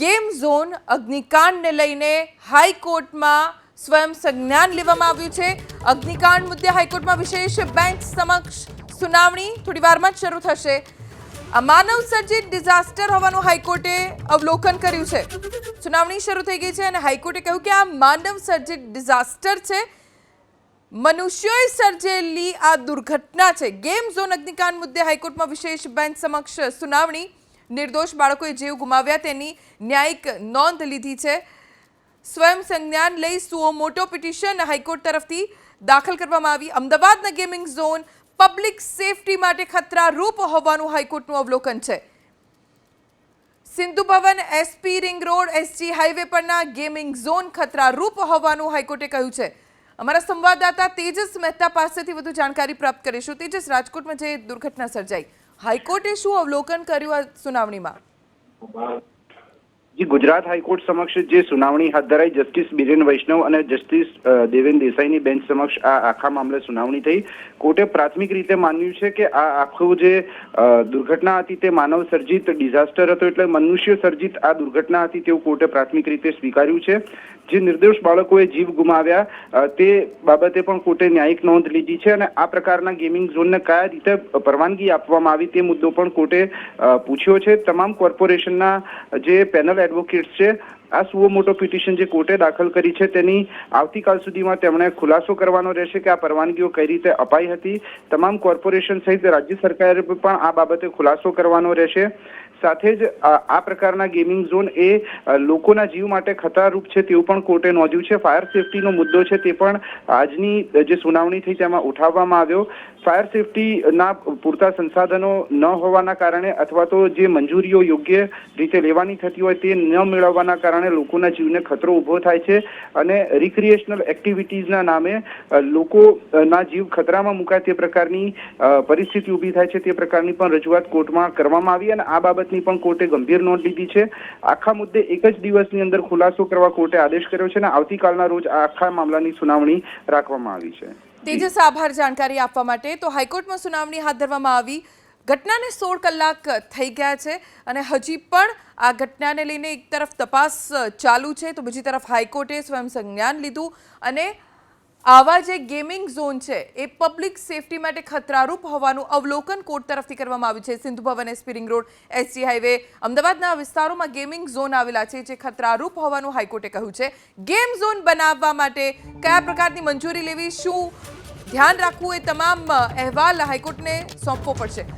Game zone અગ્નિકાંડને લઈને હાઈકોર્ટમાં સ્વયં સંજ્ઞાન લેવામાં આવ્યું છે. અગ્નિકાંડ મુદ્દે હાઈકોર્ટમાં વિશેષ બેન્ચ સમક્ષ સુનાવણી થોડી વારમાં જ શરૂ થશે. આ માનવ સર્જિત ડિઝાસ્ટર હોવાનું હાઈકોર્ટે અવલોકન કર્યું છે. સુનાવણી શરૂ થઈ ગઈ છે અને હાઈકોર્ટે કહ્યું કે આ માનવ સર્જિત ડિઝાસ્ટર છે. મનુષ્યોએ સર્જેલી આ દુર્ઘટના છે. ગેમ ઝોન અગ્નિકાંડ મુદ્દે હાઈકોર્ટમાં વિશેષ બેન્ચ સમક્ષ સુનાવણી નિર્દોષ બાળકોએ જીવ ગુમાવ્યા તેની ન્યાયિક નોંધ લીધી છે. સ્વયં સંજ્ઞાન લઈ સુઓ મોટો પિટિશન હાઈકોર્ટ તરફથી દાખલ કરવામાં આવી. અમદાવાદના ગેમિંગ ઝોન પબ્લિક સેફટી માટે ખતરારૂપ હોવાનું હાઈકોર્ટનું અવલોકન છે. Sindhu Bhavan SP ring road SG highway પરના ગેમિંગ ઝોન ખતરારૂપ હોવાનું હાઈકોર્ટે કહ્યું છે. અમારા સંવાદદાતા તેજસ મહેતા પાસેથી વધુ જાણકારી પ્રાપ્ત કરીશું. તેજસ, રાજકોટમાં જે દુર્ઘટના સર્જાઈ. હાઈકોર્ટે શું અવલોકન કર્યું આ સુનાવણીમાં? જી, ગુજરાત હાઈકોર્ટ સમક્ષ જે સુનાવણી હાથ ધરાઈ, જસ્ટિસ બિરેન વૈષ્ણવ અને જસ્ટિસ દેવેન દેસાઈની બેન્ચ સમક્ષ આ આખા મામલે સુનાવણી થઈ. કોર્ટે પ્રાથમિક રીતે માન્યું છે કે આ આખું જે દુર્ઘટના હતી તે માનવ સર્જિત ડિઝાસ્ટર હતો એટલે મનુષ્ય સર્જિત આ દુર્ઘટના હતી તેવું કોર્ટે પ્રાથમિક રીતે સ્વીકાર્યું છે. જે નિર્દોષ બાળકોએ જીવ ગુમાવ્યા તે બાબતે પણ કોર્ટે ન્યાયિક નોંધ લીધી છે અને આ પ્રકારના ગેમિંગ ઝોનને કયા રીતે પરવાનગી આપવામાં આવી તે મુદ્દો પણ કોર્ટે પૂછ્યો છે. તમામ કોર્પોરેશનના જે પેનલ એડવોકેટ્સ છે, આ સુઓ મોટો પિટિશન જે કોર્ટે દાખલ કરી છે તેની આવતીકાલ સુધીમાં તેમણે ખુલાસો કરવાનો રહેશે કે આ પરવાનગીઓ કઈ રીતે અપાઈ હતી. તમામ કોર્પોરેશન સહિત રાજ્ય સરકારે પણ આ બાબતે ખુલાસો કરવાનો રહેશે. સાથે જ આ પ્રકારના ગેમિંગ ઝોન એ લોકોના જીવ માટે ખતરારૂપ છે તેવું પણ કોર્ટે નોંધ્યું છે. ફાયર સેફટીનો મુદ્દો છે તે પણ આજની જે સુનાવણી થઈ તેમાં ઉઠાવવામાં આવ્યો. ફાયર સેફટીના પૂરતા સંસાધનો ન હોવાના કારણે અથવા તો જે મંજૂરીઓ યોગ્ય રીતે લેવાની થતી હોય તે ન મેળવવાના કારણે લોકોના જીવને ખતરો ઊભો થાય છે અને રિક્રિએશનલ એક્ટિવિટીઝના નામે લોકોના જીવ ખતરામાં મુકાય તે પ્રકારની પરિસ્થિતિ ઊભી થાય છે તે પ્રકારની પણ રજૂઆત કોર્ટમાં કરવામાં આવી અને આ બાબતની પણ કોર્ટે ગંભીર નોંધ લીધી છે. આખા મુદ્દે એક જ દિવસની અંદર ખુલાસો કરવા કોર્ટે આદેશ કર્યો છે અને આવતીકાલના રોજ આખા મામલાની સુનાવણી રાખવામાં આવી છે. તેજસ, આભાર જાણકારી આપવા માટે. તો હાઈકોર્ટમાં સુનાવણી હાથ ધરવામાં આવી. ઘટનાને સોળ કલાક થઈ ગયા છે અને હજી પણ આ ઘટનાને લઈને એક તરફ તપાસ ચાલુ છે. તો બીજી તરફ હાઈકોર્ટે સ્વયં સંજ્ઞાન લીધું અને આવા જે ગેમિંગ ઝોન છે, એ પબ્લિક સેફટી માટે ખતરારૂપ હોવાનું અવલોકન કોર્ટ તરફથી કરવામાં આવ્યું છે. Sindhu Bhavan SP road SG highway અમદાવાદના વિસ્તારોમાં ગેમિંગ ઝોન આવેલા છે, જે ખતરારૂપ હોવાનું હાઈકોર્ટે કહ્યું છે. ગેમ ઝોન બનાવવા માટે કયા પ્રકારની મંજૂરી લેવી, શું ધ્યાન રાખવું, એ તમામ અહેવાલ હાઈકોર્ટને સોંપવો પડશે.